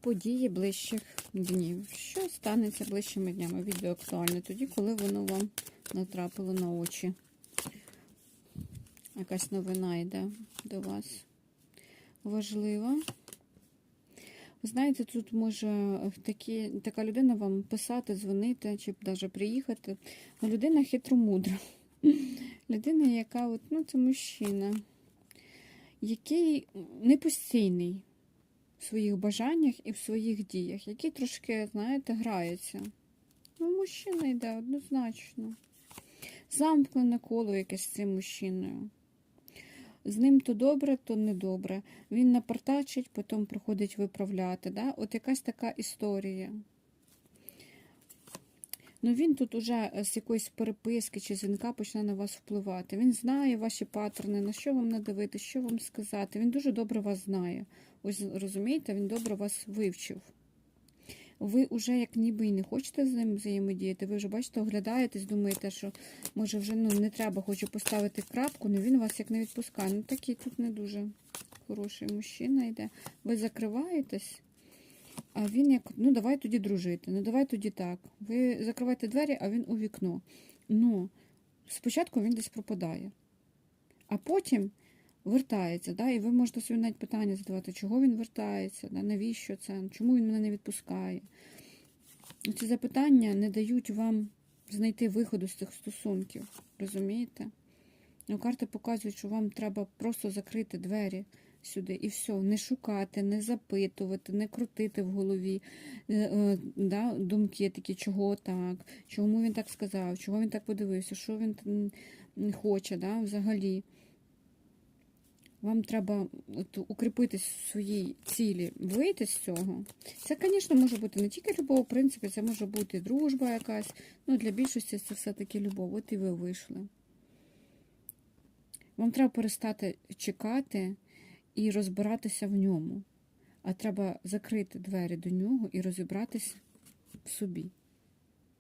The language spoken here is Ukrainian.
події ближчих днів. Що станеться ближчими днями? Відео актуальне тоді, коли воно вам натрапило на очі. Якась новина йде до вас. Важлива. Ви знаєте, тут може такі, така людина вам писати, дзвонити чи навіть приїхати. Ну, людина хитромудра. Людина, яка, от, ну, це мужчина, який не постійний в своїх бажаннях і в своїх діях, який трошки, знаєте, грається. Ну, мужчина йде однозначно. Замкнене коло якесь з цим мужчиною. З ним то добре, то не добре. Він напортачить, потім приходить виправляти. Да? От якась така історія. Ну він тут уже з якоїсь переписки чи дзвінка почне на вас впливати. Він знає ваші паттерни, на що вам надивити, що вам сказати. Він дуже добре вас знає. Ось розумієте, він добре вас вивчив. Ви вже як ніби і не хочете з ним взаємодіяти. Ви вже бачите, оглядаєтесь, думаєте, що може вже ну, не треба, хочу поставити крапку, але він вас як не відпускає. Ну такий тут не дуже хороший мужчина йде. Ви закриваєтесь. А він як, ну давай тоді дружити, ну давай тоді так. Ви закриваєте двері, а він у вікно. Ну, спочатку він десь пропадає, а потім вертається. Да? І ви можете собі навіть питання задавати, чого він вертається, да? навіщо це, чому він мене не відпускає. Ці запитання не дають вам знайти виходу з цих стосунків. Розумієте? Ну, карти показують, що вам треба просто закрити двері сюди і все, не шукати, не запитувати, не крутити в голові е, е, да, думки такі, чого так, чому він так сказав, чого він так подивився, що він хоче да, взагалі. Вам треба от, укріпитись своїй цілі, вийти з цього. Це, звісно, може бути не тільки любов, в принципі, це може бути дружба якась. Ну, для більшості це все-таки любов. От і ви вийшли. Вам треба перестати чекати і розбиратися в ньому. А треба закрити двері до нього і розібратися в собі.